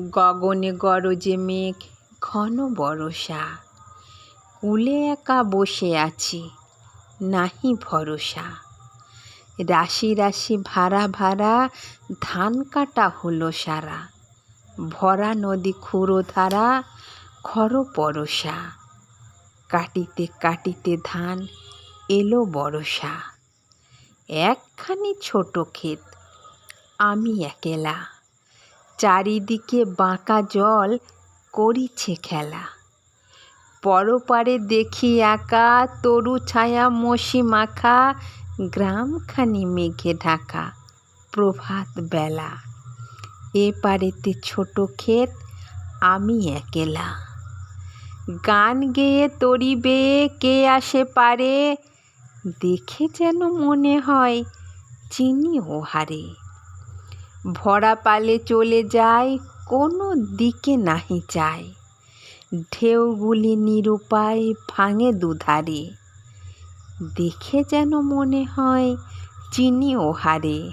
গগনে গরজে মেঘ, ঘন বরষা। কূলে একা বসে আছি, নাহি ভরসা। রাশি রাশি ভাড়া ভাড়া ধান কাটা হলো সারা। ভরা নদী ক্ষুরোধারা খর পরশা কাটিতে কাটিতে ধান এলো বরষা একখানি ছোট ক্ষেত, আমি একেলা। চারিদিকে বাঁকা জল করিছে খেলা। পরপারে দেখি একা তরু ছায়া মসি মাখা, গ্রামখানি মেঘে ঢাকা প্রভাত বেলা। এ পারেতে ছোট ক্ষেত, আমি একেলা। গান গেয়ে তরি বেয়ে কে আসে পারে, দেখে যেন মনে হয় চিনি ওহারে ভরা পালে চলে যায়, কোনো দিকে নাহি চায় ঢেউগুলি নিরুপায় ভাঙে দুধারে। দেখে যেন মনে হয় চিনি ওহারে।